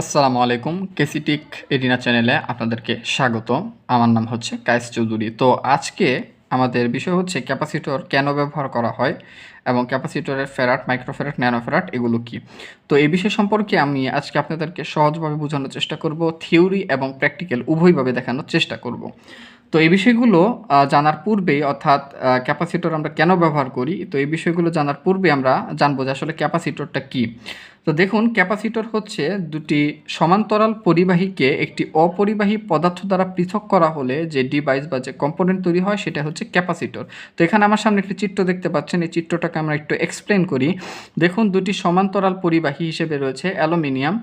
আসসালামু আলাইকুম কেসিটিক এরিনা চ্যানেলে আপনাদেরকে স্বাগত। আমার নাম হচ্ছে কায়েস চৌধুরী। তো আজকে আমাদের বিষয় হচ্ছে ক্যাপাসিটর কেন ব্যবহার করা হয় এবং ক্যাপাসিটরের ফেরাট, মাইক্রোফেরাট, ন্যানোফেরাট এগুলো কি? তো এই বিষয় সম্পর্কে আমি আজকে আপনাদেরকে সহজভাবে বোঝানোর চেষ্টা করব, থিওরি এবং প্র্যাকটিক্যাল উভয়ভাবে দেখানোর চেষ্টা করব। তো এই বিষয়গুলো জানার পূর্বেই অর্থাৎ ক্যাপাসিটর আমরা কেন ব্যবহার করি? তো এই বিষয়গুলো জানার পূর্বে আমরা জানব যে আসলে ক্যাপাসিটরটা কি। তো দেখুন, ক্যাপাসিটর হচ্ছে দুটি সমান্তরাল পরিবাহীকে একটি অপরিবাহী পদার্থ দ্বারা পৃথক করা হলে যে ডিভাইস বা যে কম্পোনেন্ট তৈরি হয়, সেটা হচ্ছে ক্যাপাসিটর। তো এখানে আমার সামনে একটি চিত্র দেখতে পাচ্ছেন। এই চিত্রটাকে আমরা একটু এক্সপ্লেন করি। দেখুন, দুটি সমান্তরাল পরিবাহী হিসেবে রয়েছে অ্যালুমিনিয়াম,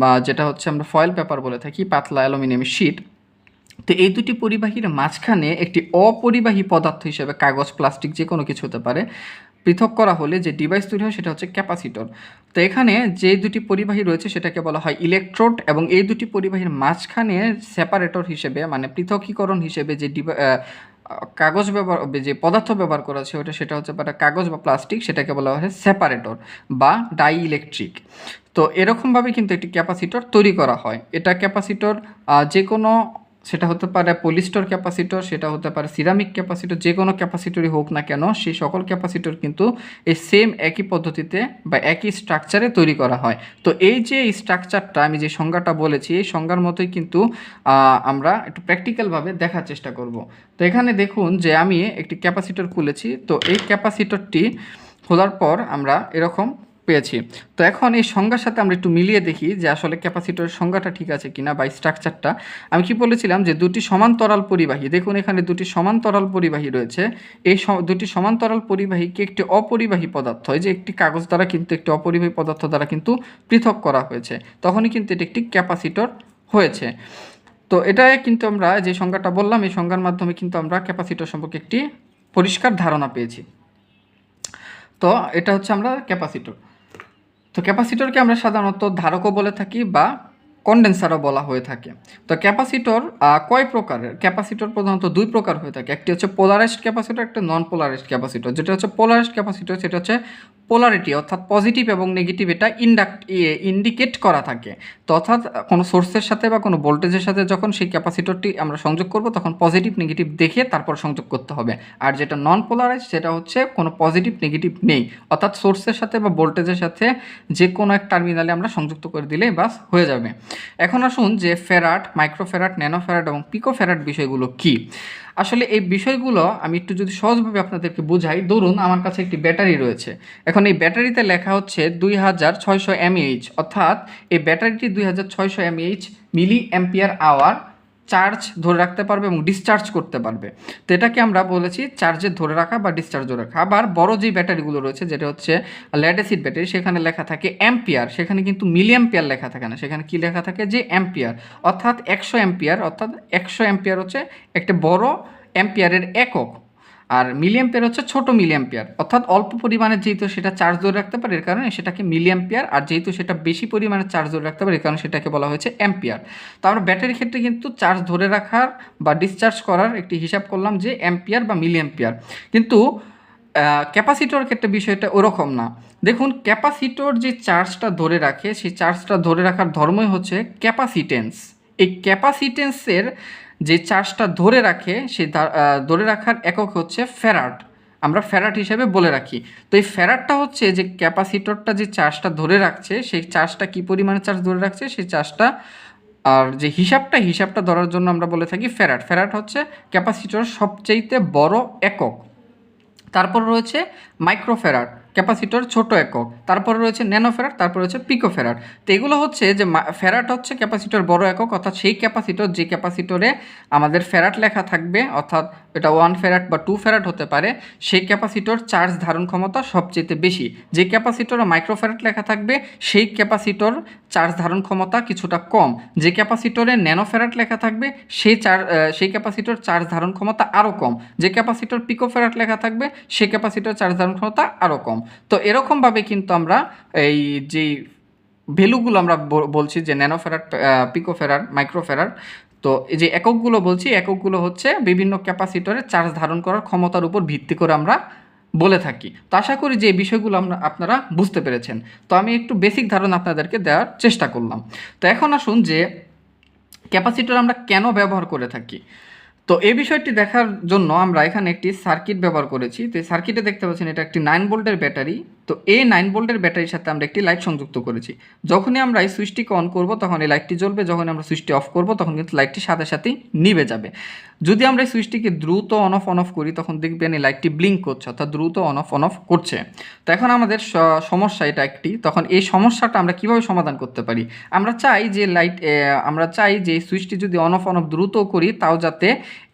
বা যেটা হচ্ছে আমরা ফয়েল পেপার বলে থাকি, পাতলা অ্যালুমিনিয়াম শিট তো এই দুটি পরিবাহীর মাঝখানে একটি অপরিবাহী পদার্থ হিসেবে কাগজ প্লাস্টিক যে কোনো কিছু হতে পারে। পৃথক করা হলে যে ডিভাইস তৈরি হয় সেটা হচ্ছে ক্যাপাসিটর তো এখানে যে দুটি পরিবাহী রয়েছে সেটাকে বলা হয় ইলেকট্রোড এবং এই দুটি পরিবাহীর মাঝখানে সেপারেটর হিসেবে মানে পৃথকীকরণ হিসেবে যে কাগজ ব্যবহার, যে পদার্থ ব্যবহার করা হচ্ছে ওটা সেটা হচ্ছে কাগজ বা প্লাস্টিক সেটাকে বলা হয় সেপারেটর বা ডাই ইলেকট্রিক তো এরকমভাবে কিন্তু একটি ক্যাপাসিটর তৈরি করা হয়। এটা ক্যাপাসিটর যে কোনো সেটা হতে পারে পলিস্টর ক্যাপাসিটর সেটা হতে পারে সিরামিক ক্যাপাসিটর যে কোনো ক্যাপাসিটরই হোক না কেন, সেই সকল ক্যাপাসিটর কিন্তু এই সেম একই পদ্ধতিতে বা একই স্ট্রাকচারে তৈরি করা হয়। তো এই যে স্ট্রাকচারটা আমি যে সংজ্ঞাটা বলেছি, এই সংজ্ঞার মতোই কিন্তু আমরা একটু প্র্যাকটিক্যালভাবে দেখার চেষ্টা করব। তো এখানে দেখুন যে আমি একটি ক্যাপাসিটর খুলেছি। তো এই ক্যাপাসিটরটি খোলার পর আমরা এরকম পেয়েছি। তো এখন এই সংজ্ঞার সাথে আমরা একটু মিলিয়ে দেখি যে আসলে ক্যাপাসিটরের সংজ্ঞাটা ঠিক আছে কিনা বা স্ট্রাকচারটা। আমি কি বলেছিলাম যে দুটি সমান্তরাল পরিবাহী, দেখুন এখানে দুটি সমান্তরাল পরিবাহী রয়েছে। এই দুটি সমান্তরাল পরিবাহীকে একটি অপরিবাহী পদার্থ যে একটি কাগজ দ্বারা কিন্তু একটি অপরিবাহী পদার্থ দ্বারা কিন্তু পৃথক করা হয়েছে। তখনই কিন্তু এটি একটি ক্যাপাসিটর হয়েছে। তো এটা কিন্তু আমরা যে সংজ্ঞাটা বললাম, এই সংজ্ঞার মাধ্যমে কিন্তু আমরা ক্যাপাসিটর সম্পর্কে একটি পরিষ্কার ধারণা পেয়েছি। তো এটা হচ্ছে আমরা ক্যাপাসিটর। তো ক্যাপাসিটরকে আমরা সাধারণত ধারকও বলে থাকি বা কন্ডেন্সারও বলা হয়ে থাকে। তো ক্যাপাসিটর কয় প্রকারের? ক্যাপাসিটর প্রধানত দুই প্রকার হয়ে থাকে। একটি হচ্ছে পোলারাইজড ক্যাপাসিটর একটা নন পোলারাইজড ক্যাপাসিটর যেটা হচ্ছে পোলারাইজড ক্যাপাসিটর সেটা হচ্ছে পোলারিটি অর্থাৎ পজিটিভ এবং নেগেটিভ এটা ইন্ডাক্ট ইন্ডিকেট করা থাকে। তো অর্থাৎ কোনো সোর্সের সাথে বা কোনো ভোল্টেজের সাথে যখন সেই ক্যাপাসিটরটি আমরা সংযোগ করব, তখন পজিটিভ নেগেটিভ দেখে তারপর সংযোগ করতে হবে। আর যেটা নন পোলারাইজ সেটা হচ্ছে কোনো পজিটিভ নেগেটিভ নেই। অর্থাৎ সোর্সের সাথে বা ভোল্টেজের সাথে যে কোনো এক টার্মিনালে আমরা সংযুক্ত করে দিলেই বাস হয়ে যাবে। এখন আসুন যে ফেরাট মাইক্রোফেরাট ন্যানোফেরাট এবং পিকোফেরাট বিষয়গুলো কি? আসলে এই বিষয়গুলো আমি একটু যদি সহজভাবে আপনাদেরকে বোঝাই, ধরুন আমার কাছে একটি ব্যাটারি রয়েছে। এখন এই ব্যাটারিতে লেখা হচ্ছে দুই হাজার ছয়শো এমএইচ, অর্থাৎ এই ব্যাটারিটি দুই হাজার ছয়শো MH milli ampere hour charge ধরে রাখতে পারবে এবং ডিসচার্জ করতে পারবে। তো এটাকে আমরা বলেছি চার্জে ধরে রাখা বা ডিসচার্জ ধরে রাখা। আবার বড় যে ব্যাটারিগুলো রয়েছে, যেটা হচ্ছে ল্যাডেসিড ব্যাটারি সেখানে লেখা থাকে অ্যাম্পিয়ার সেখানে কিন্তু মিলিয়াম্পিয়ার লেখা থাকে না। সেখানে কি লেখা থাকে? যে অ্যাম্পিয়ার অর্থাৎ একশো অ্যাম্পিয়ার অর্থাৎ একশো অ্যাম্পিয়ার হচ্ছে একটা বড় অ্যাম্পিয়ারের একক। আর মিলিয়াম্পিয়ার হচ্ছে ছোট মিলিয়াম্পিয়ার অর্থাৎ অল্প পরিমাণে যেহেতু সেটা চার্জ ধরে রাখতে পারে, এর কারণে সেটাকে মিলিয়াম্পিয়ার আর যেহেতু সেটা বেশি পরিমাণে চার্জ ধরে রাখতে পারে, এর কারণে সেটাকে বলা হয়েছে অ্যাম্পিয়ার তো আমরা ব্যাটারির ক্ষেত্রে কিন্তু চার্জ ধরে রাখার বা ডিসচার্জ করার একটি হিসাব করলাম যে অ্যাম্পিয়ার বা মিলিয়াম্পিয়ার কিন্তু ক্যাপাসিটর ক্ষেত্রে বিষয়টা ওরকম না। দেখুন ক্যাপাসিটর যে চার্জটা ধরে রাখে, সেই চার্জটা ধরে রাখার ধর্মই হচ্ছে ক্যাপাসিটেন্স এই ক্যাপাসিটেন্সের যে চার্জটা ধরে রাখে সেই ধরে রাখার একক হচ্ছে ফ্যারাড আমরা ফ্যারাট হিসেবে বলে রাখি। তো এই ফ্যারাটটা হচ্ছে যে ক্যাপাসিটরটা যে চার্জটা ধরে রাখছে, সেই চার্জটা কি পরিমাণে চার্জ ধরে রাখছে, সেই চার্জটা আর যে হিসাবটা হিসাবটা ধরার জন্য আমরা বলে থাকি ফ্যারাট ফ্যারাট হচ্ছে ক্যাপাসিটর সবচাইতে বড় একক। তারপর রয়েছে মাইক্রোফেরাট ক্যাপাসিটর ছোট একক। তারপর রয়েছে ন্যানো ন্যানোফেরাট তারপর রয়েছে পিকোফেরাট তো এগুলো হচ্ছে যে ফেরাট হচ্ছে ক্যাপাসিটর বড় একক, অর্থাৎ সেই ক্যাপাসিটর যে ক্যাপাসিটরে আমাদের ফেরাট লেখা থাকবে, অর্থাৎ এটা ওয়ান ফেরাট বা টু ফেরাট হতে পারে, সেই ক্যাপাসিটর চার্জ ধারণ ক্ষমতা সবচেয়ে বেশি। যে ক্যাপাসিটরে মাইক্রোফেরাট লেখা থাকবে, সেই ক্যাপাসিটর চার্জ ধারণ ক্ষমতা কিছুটা কম। যে ক্যাপাসিটরে ন্যানোফেরাট লেখা থাকবে সেই চার সেই ক্যাপাসিটর চার্জ ধারণ ক্ষমতা আরও কম। যে ক্যাপাসিটর পিকোফেরাট লেখা থাকবে সেই ক্যাপাসিটর চার্জ ধারণ ক্ষমতা আরও কম। তো এরকমভাবে কিন্তু আমরা এই যেই ভ্যালুগুলো আমরা বলছি যে ন্যানোফেরাট পিকোফেরাট মাইক্রোফেরাট তো এই যে এককগুলো বলছি, এককগুলো হচ্ছে বিভিন্ন ক্যাপাসিটরে চার্জ ধারণ করার ক্ষমতার উপর ভিত্তি করে আমরা বলে থাকি। তো আশা করি যে বিষয়গুলো আমরা, আপনারা বুঝতে পেরেছেন। তো আমি একটু বেসিক ধারণা আপনাদেরকে দেওয়ার চেষ্টা করলাম। তো এখন আসুন যে ক্যাপাসিটর আমরা কেন ব্যবহার করে থাকি। তো এই বিষয়টি দেখার জন্য আমরা এখানে একটি সার্কিট ব্যবহার করেছি। তো এই সার্কিটে দেখতে পাচ্ছেন এটা একটি নাইন ভোল্টের ব্যাটারি। তো এই নাইন ভোল্টের ব্যাটারির সাথে আমরা একটি লাইট সংযুক্ত করেছি। যখনই আমরা এই সুইচটিকে অন করব, তখন এই লাইটটি জ্বলবে। যখন আমরা সুইচটি অফ করব, তখন কিন্তু লাইটটি সাথে সাথেই নিভে যাবে। যদি আমরা এই সুইচটিকে দ্রুত অন অফ অন অফ করি, তখন দেখবেন এই লাইটটি ব্লিঙ্ক করছে, অর্থাৎ দ্রুত অন অফ অন অফ করছে। তো এখন আমাদের সমস্যা এটা একটি। তখন এই সমস্যাটা আমরা কীভাবে সমাধান করতে পারি? আমরা চাই যে লাইট আমরা চাই যে সুইচটি যদি অন অফ অন অফ দ্রুত করি, তাও যাতে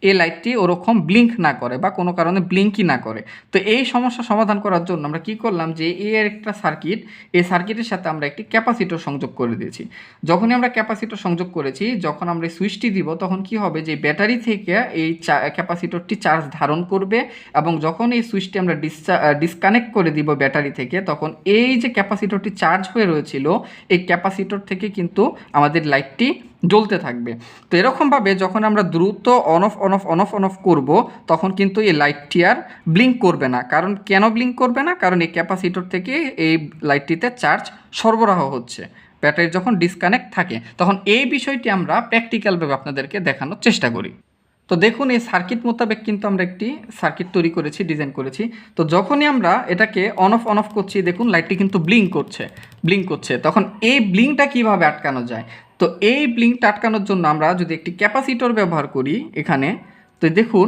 এই লাইটটি ওরকম ব্লিঙ্ক না করে বা কোনো কারণে ব্লিঙ্কই না করে। তো এই সমস্যা সমাধান করার জন্য আমরা কি করলাম যে এর একটা সার্কিট এই সার্কিটের সাথে আমরা একটি ক্যাপাসিটর সংযোগ করে দিয়েছি। যখনই আমরা ক্যাপাসিটর সংযোগ করেছি, যখন আমরা সুইচটি দিব, তখন কি হবে? যে ব্যাটারি থেকে এই ক্যাপাসিটরটি চার্জ ধারণ করবে এবং যখন এই সুইচটি আমরা ডিসকানেক্ট করে দিব ব্যাটারি থেকে, তখন এই যে ক্যাপাসিটরটি চার্জ হয়ে রয়েছিল, এই ক্যাপাসিটর থেকে কিন্তু আমাদের লাইটটি জ্বলতে থাকবে। তো এরকমভাবে যখন আমরা দ্রুত on off on off on off on করব, তখন কিন্তু এই লাইটটি আর ব্লিঙ্ক করবে না। কারণ কেন ব্লিঙ্ক করবে না? কারণ এই ক্যাপাসিটর থেকে এই লাইটটিতে চার্জ সরবরাহ হচ্ছে। ব্যাটারি যখন ডিসকানেক্ট থাকে, তখন এই বিষয়টি আমরা প্র্যাকটিক্যালভাবে আপনাদেরকে দেখানোর চেষ্টা করি। তো দেখুন, এই সার্কিট মোতাবেক কিন্তু আমরা একটি সার্কিট তৈরি করেছি ডিজাইন করেছি। তো যখনই আমরা এটাকে অন অফ অন অফ করছি, দেখুন লাইটটি কিন্তু ব্লিঙ্ক করছে ব্লিঙ্ক করছে। তখন এই ব্লিঙ্কটা কীভাবে আটকানো যায়? তো এই ব্লিঙ্কটা আটকানোর জন্য আমরা যদি একটি ক্যাপাসিটর ব্যবহার করি এখানে, তো দেখুন,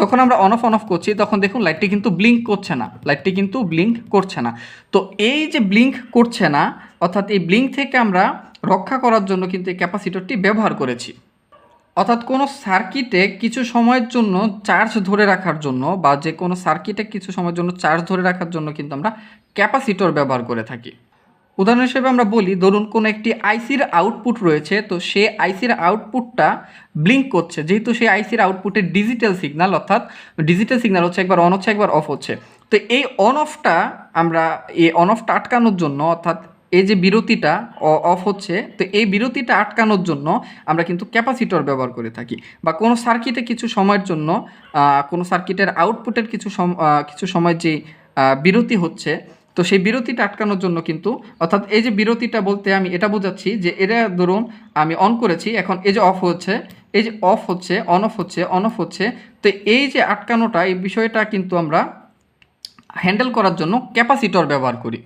যখন আমরা অন অফ অন অফ করছি, তখন দেখুন লাইটটি কিন্তু ব্লিঙ্ক করছে না লাইটটি কিন্তু ব্লিঙ্ক করছে না। তো এই যে ব্লিঙ্ক করছে না, অর্থাৎ এই ব্লিঙ্ক থেকে আমরা রক্ষা করার জন্য কিন্তু এই ক্যাপাসিটরটি ব্যবহার করেছি। অর্থাৎ কোনো সার্কিটে কিছু সময়ের জন্য চার্জ ধরে রাখার জন্য বা যে কোনো সার্কিটে কিছু সময়ের জন্য চার্জ ধরে রাখার জন্য কিন্তু আমরা ক্যাপাসিটর ব্যবহার করে থাকি। উদাহরণ হিসেবে আমরা বলি, ধরুন কোনো একটি আইসির আউটপুট রয়েছে, তো সে আইসির আউটপুটটা ব্লিঙ্ক করছে। যেহেতু সেই আইসির আউটপুটে ডিজিটাল সিগনাল অর্থাৎ ডিজিটাল সিগনাল হচ্ছে একবার অন হচ্ছে, একবার অফ হচ্ছে। তো এই অন অফটা আমরা, এই অন অফটা আটকানোর জন্য, অর্থাৎ এই যে বিরতিটা অফ হচ্ছে, তো এই বিরতিটা আটকানোর জন্য আমরা কিন্তু ক্যাপাসিটর ব্যবহার করে থাকি। বা কোনো সার্কিটে কিছু সময়ের জন্য কোনো সার্কিটের আউটপুটের কিছু কিছু সময় যে বিরতি হচ্ছে তো সেই বিরতিটা আটকানোর জন্য কিন্তু, অর্থাৎ এই যে বিরতিটা বলতে আমি এটা বোঝাচ্ছি যে এটা ধরুন আমি অন করেছি, এখন এই যে অফ হচ্ছে, এই যে অফ হচ্ছে অন অফ হচ্ছে অন অফ হচ্ছে, তো এই যে আটকানোটা, এই বিষয়টা কিন্তু আমরা হ্যান্ডেল করার জন্য ক্যাপাসিটর ব্যবহার করি।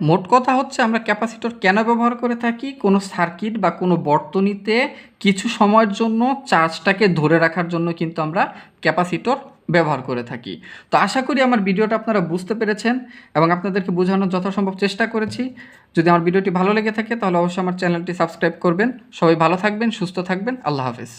মোট কথা হচ্ছে আমরা ক্যাপাসিটর কেন ব্যবহার করে থাকি, কোনো সার্কিট বা কোনো বর্তনীতে কিছু সময়ের জন্য চার্জটাকে ধরে রাখার জন্য কিন্তু আমরা ক্যাপাসিটর ব্যবহার করে থাকি। তো আশা করি আমার ভিডিওটা আপনারা বুঝতে পেরেছেন এবং আপনাদেরকে বোঝানোর যথাসম্ভব চেষ্টা করেছি। যদি আমার ভিডিওটি ভালো লেগে থাকে তাহলে অবশ্যই আমার চ্যানেলটি সাবস্ক্রাইব করবেন। সবাই ভালো থাকবেন, সুস্থ থাকবেন। আল্লাহ হাফেজ।